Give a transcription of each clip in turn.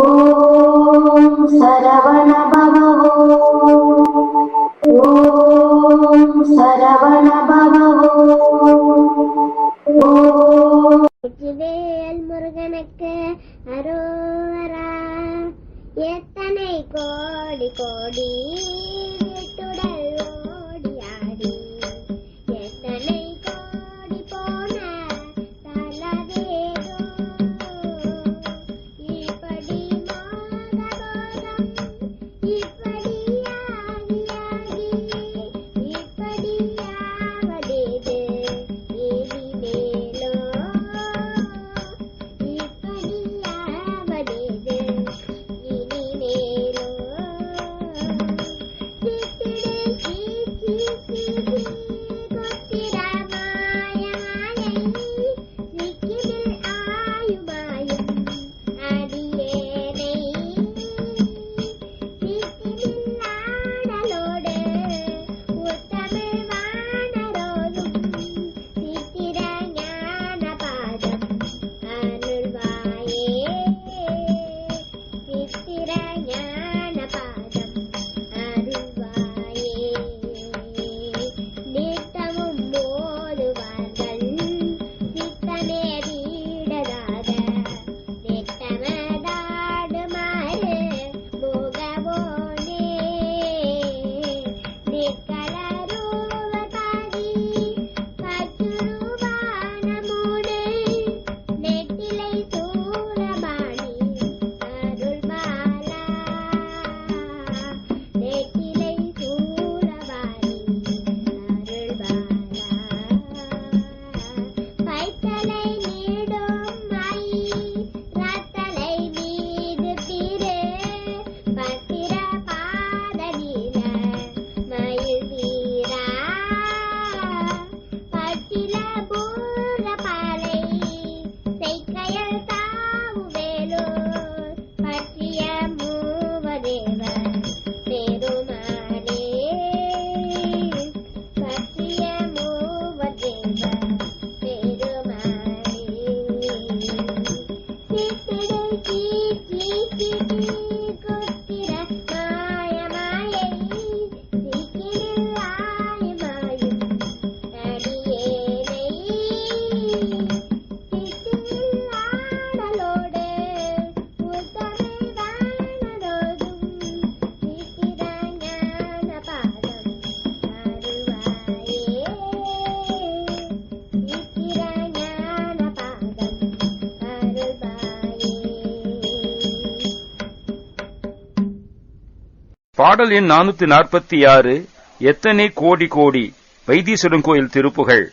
ॐ सरवण பாடல் எண் நானூத்தி நாற்பத்தி ஆறு எத்தனை கோடி கோடி வைத்தீஸ்வரன் கோயில் திருப்புகள்.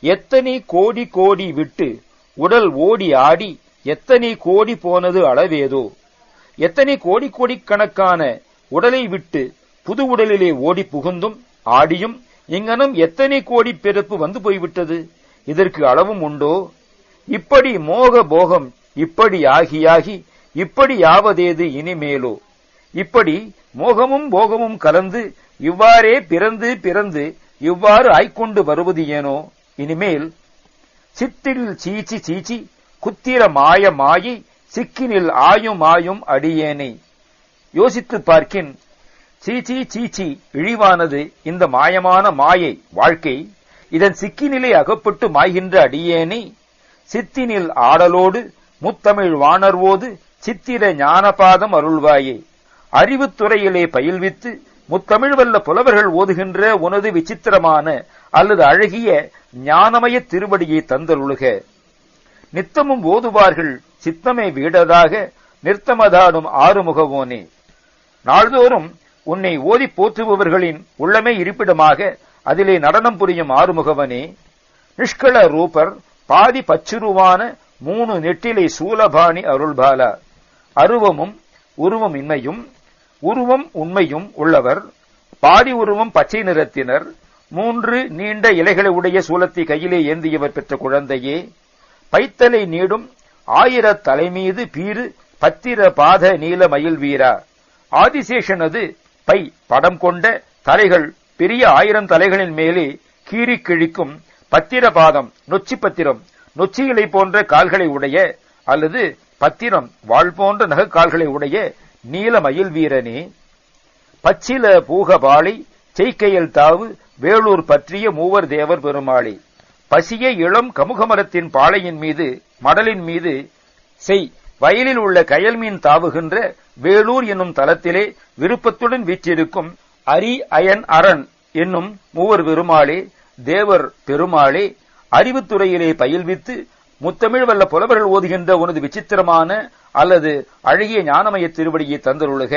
எத்தனை கோடி கோடி விட்டு உடல் ஓடி ஆடி எத்தனை கோடி போனது அளவேதோ. எத்தனை கோடி கோடி கணக்கான உடலை விட்டு புது உடலிலே ஓடி புகுந்தும் ஆடியும் இங்கனம் எத்தனை கோடி பிறப்பு வந்து போய்விட்டது? இதற்கு அளவும் உண்டோ? இப்படி மோக போகம் இப்படி ஆகியாகி இப்படி யாவதேது இனிமேலோ? இப்படி மோகமும் போகமும் கலந்து இவ்வாறே பிறந்து பிறந்து இவ்வாறு ஆய்க்கொண்டு வருவது ஏனோ? இனிமேல் சித்தில் சீச்சி சீச்சி குத்திர மாய மாயை சிக்கினில் ஆயும் ஆயும் அடியேனை. யோசித்துப் பார்க்கின் சீச்சி சீச்சி இழிவானது இந்த மாயமான மாயை வாழ்க்கை இதன் சிக்கினிலே அகப்பட்டு மாய்கின்ற அடியேனை சித்தினில் ஆடலோடு முத்தமிழ் வாணர்வோது சித்திர ஞானபாதம் அருள்வாயே. அறிவுத்துறையிலே பயில்வித்து முத்தமிழ் வல்ல புலவர்கள் ஓதுகின்ற உனது விசித்திரமான அல்லது அழகிய ஞானமய திருவடியை தந்தருளுக. நித்தமும் ஓதுவார்கள் சித்தமே வீடதாக நிறுத்தமதாடும் ஆறுமுகவோனே. நாள்தோறும் உன்னை ஓதி போற்றுபவர்களின் உள்ளமே இருப்பிடமாக அதிலே நடனம் புரியும் ஆறுமுகவனே. நிஷ்கள ரூபர் பாதி பச்சுருவான மூணு நெட்டிலை சூலபாணி அருள்பாலா. அருவமும் உருவம் இன்மையும் உருவம் உண்மையும் உள்ளவர் பாதி உருவம் பச்சை நிறத்தினர் மூன்று நீண்ட இலைகளை உடைய சூலத்தை கையிலே ஏந்தியவர் பெற்ற குழந்தையே பைத்தலை நீடும் ஆயிரத் தலைமீது பீறு பத்திர பாத நீல மயில் வீரா. ஆதிசேஷனது பை படம் கொண்ட தலைகள் பெரிய ஆயிரம் தலைகளின் மேலே கீறி கிழிக்கும் பத்திர பாதம் நொச்சி பத்திரம் நொச்சிகளை போன்ற கால்களை உடைய அல்லது பத்திரம் வாழ் போன்ற நகக்கால்களை உடைய நீல மயில் வீரனே பச்சில பூகபாளி செய்கையல் தாவு வேளூர் பற்றிய மூவர் தேவர் பெருமாளி. பசிய இளம் கமுகமரத்தின் பாளையின் மீது மடலின் மீது செய் வயலில் உள்ள கயல் மீன் தாவுகின்ற வேலூர் என்னும் தலத்திலே விருப்பத்துடன் வீற்றிருக்கும் அரி அயன் அரண் என்னும் மூவர் பெருமாளே தேவர் பெருமாளே அறிவுத்துறையிலே பயில்வித்து முத்தமிழ் வல்ல புலவர்கள் ஓதுகின்ற உனது விசித்திரமான அல்லது அழகிய ஞானமய திருவடியை தந்தருளுக.